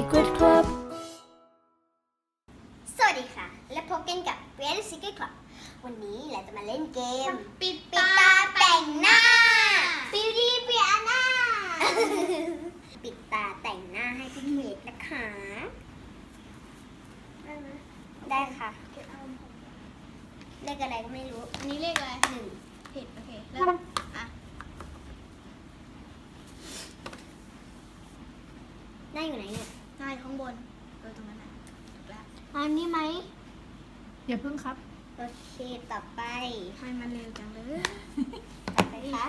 Secret Club สวัสดีค่ะ และพบกันกับ Real Secret Club วันนี้เราจะมาเล่นเกม ปิดปิดตาแต่งหน้า ปิวดีเปียหน้า ปิดตาแต่งหน้าให้พี่เมกนะคะ ได้ค่ะ เลขอะไรก็ไม่รู้อันนี้เลขอะไรหนึ่งผิดโอเคเริ่มอะได้อยู่ไหนเนี่ย ได้ข้างบนเออตรงนั้นน่ะถูกแล้วอันนี้ไหมอย่าพึ่งครับ โอเคต่อไปให้มันเร็วจังเลย ต่อไปคะ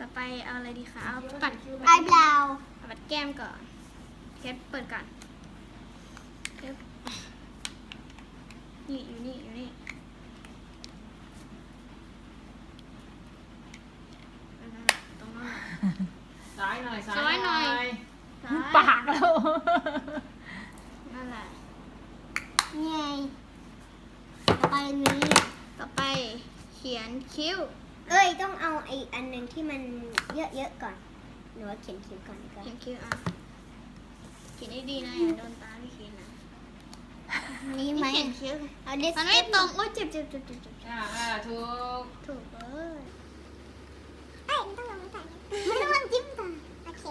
ต่อไปเอาอะไรดีคะ เอาปัดไอเบลาวเอาปัดแก้มก่อนแคทเปิดก่อนปึ๊บนี่อยู่นี่อยู่นี่อันนั้นน่ะตรงนั้นน่ะซ้ายหน่อยซ้ายหน่อยซ้าย ปากแล้วนั่นแหละนี่ไงต่อไปอันนี้ต่อไปเขียนคิ้ว เอ้ยต้องเอาไอ้อันหนึ่งที่มันเยอะๆก่อน หนูว่าเขียนคิ้วก่อนดีกว่าเขียนคิ้วอะเขียนได้ดีนะอย่าโดนตาพี่เขียนนะนี่ไหมเขียนคิ้วเอาดิสมันไม่ตรงโอ้ยเจ็บเจ็บเจ็บเจ็บเจ็บอ่าอ่าถูกถูกเลย เอ้ยไม่ต้องลงตาไม่ต้องลงจิ้มตาโอเค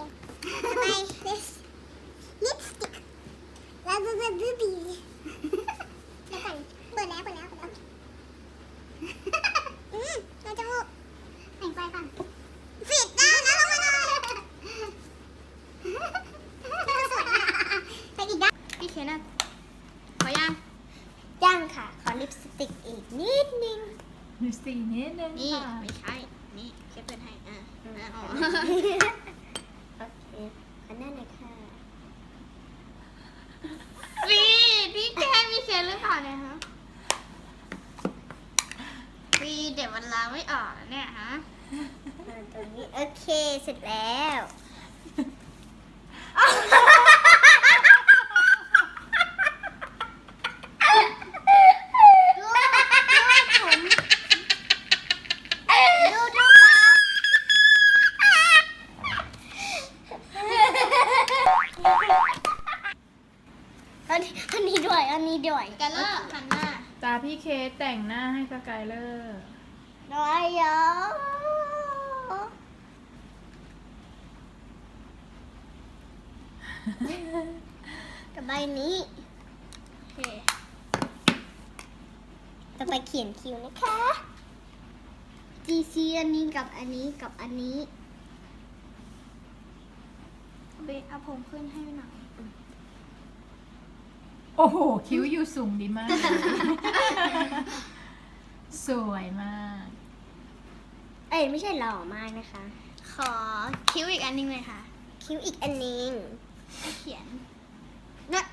ต่อไปลิปลิปสติกแล้วก็แบบบูบี้แล้วกันเปิดแล้วเปิดแล้วเปิดแล้วอืมเราจะมูกแต่งไปก่อนปิดนะแล้วลงมาหน่อยสวยมากไปอีกด้าน พี่เขียนอะขอยัง ยังค่ะ ขอลิปสติกอีกนิดนึงมีสีนิดนึงนี่ค่ะไม่ใช่ นี่เขียนเปิดให้ อะอะอ๋อโอเคอันนั้นเลยค่ะพี่พี่แกมีเขียนหรือเปล่าเนี่ยฮะพี่เดี๋ยวมันล้างไม่ออกเนี่ยฮะอ่าตรงนี้โอเคเสร็จแล้ว อันนี้อันนี้ด้วย อันนี้ด้วยกันเลิกหันหน้าตาพี่เคสแต่งหน้าให้สกายเลอร์ด้วยเยอะกับใบนี้โอเคต่อไปเขียนคิวนะคะ GC อันนี้กับอันนี้กับอันนี้เอาไปเอาผมขึ้นให้หน่อย โอ้โห คิ้วอยู่สูงดีมาก สวยมาก เอ้ยไม่ใช่หล่อมากนะคะ ขอคิ้วอีกอันหนึงเลยค่ะ คิ้วอีกอันนึงให้เขียนนะ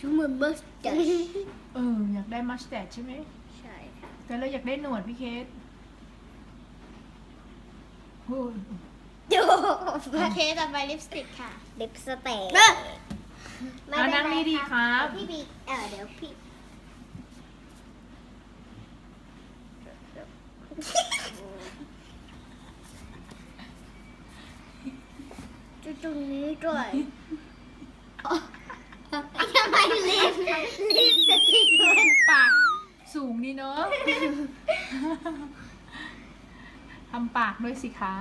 ดูเหมือนเบิร์สเดอเออ อยากได้มัสแตดใช่ไหม ใช่ค่ะ แต่เราอยากได้หนวดพี่เคสโอ้ยดู โอเคต่อไปลิปสติกค่ะ ลิปสติกอะนั่งดีๆครับ พี่บีเออเดี๋ยวพี่ จุดตรงนี้ด้วยทำไมลิปลิปสติกมันปาก สูงดีเนอะทำปากด้วยสิคะ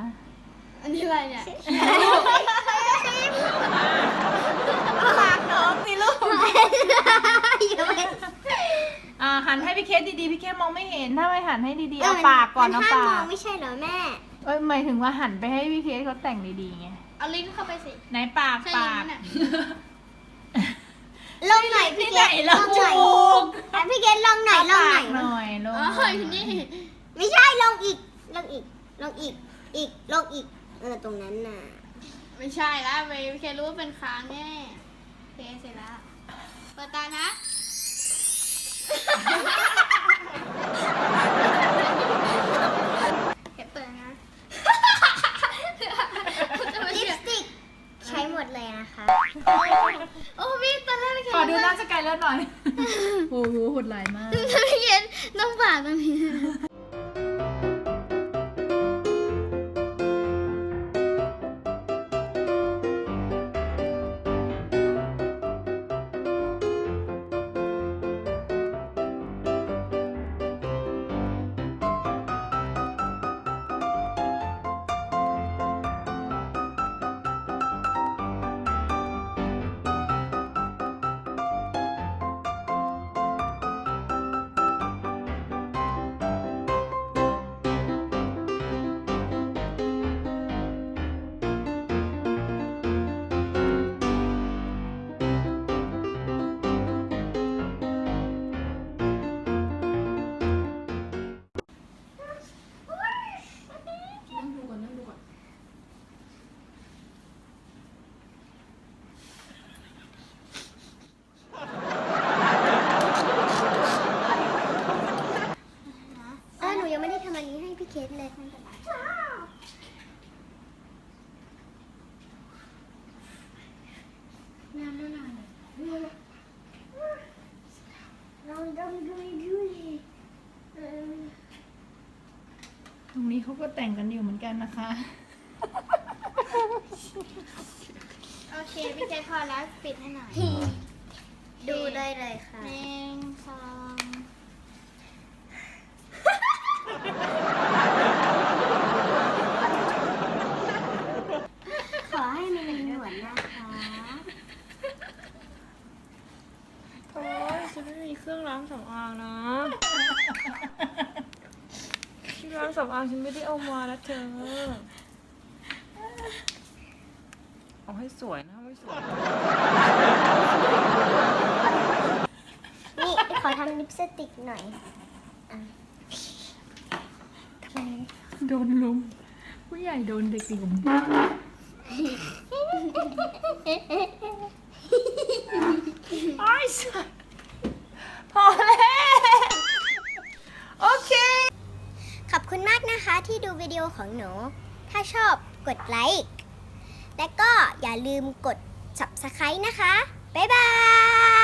อันนี้อะไรเนี่ยปากน้องสิลูกอย่าไปอ่าหันให้พี่เคสดีๆ พี่เคสมองไม่เห็น ถ้าไม่หันให้ดีๆ เอาปากก่อนมัเอาห้มปามองก ไม่ใช่เหรอแม่ เอ้ยหมายถึงว่าหันไปให้พี่เคสเขาแต่งดีๆไง เอาลิ้นเข้าไปสิ ไหนปากใช่ปาลิ้กนน่ะ ลงหน่อยพี่เกไหนดลล่ะงหน่อยถูก อะพี่เกดลงหน่อยลงหน่อย หน่อยลงอ๋อหน่อยอยู่นี่ ไม่ใช่ลงอีก ลงอีก ลงอีก อีก ลงอีก เออตรงนั้นน่ะ ไม่ใช่แล้วไม่เคยรู้ว่าเป็นค้างแน่โอเคเสร็จแล้วเปิดตานะเก็บเปิดนะลิปสติกใช้หมดเลยนะคะ โอ้พี่ตอนแรกไม่เคยขอดูหน้าสกายเลอร์หน่อย โอ้โหโหดร้ายมาก ไม่เห็นต้องปากตรงนี้ ก็แต่งกันอยู่เหมือนกันนะคะ โอเคพี่เคสพอแล้วปิดให้หน่อยดูได้เลยค่ะหนึ่งสอง ขอให้มันเป็นหนวดนะคะ โอ้ยฉันไม่มีเครื่องล้างสำอางนะ เครื่องล้างสำอางฉันไม่ได้เอามานะเธอ เอาให้สวยนะไม่สวย นี่ขอทำลิปสติกหน่อยโดนลุม ผู้ใหญ่โดนเด็กลุมไอ้สัส นะคะที่ดูวิดีโอของหนู ถ้าชอบกดไลค์ และก็อย่าลืมกด subscribe นะคะ บ๊ายบาย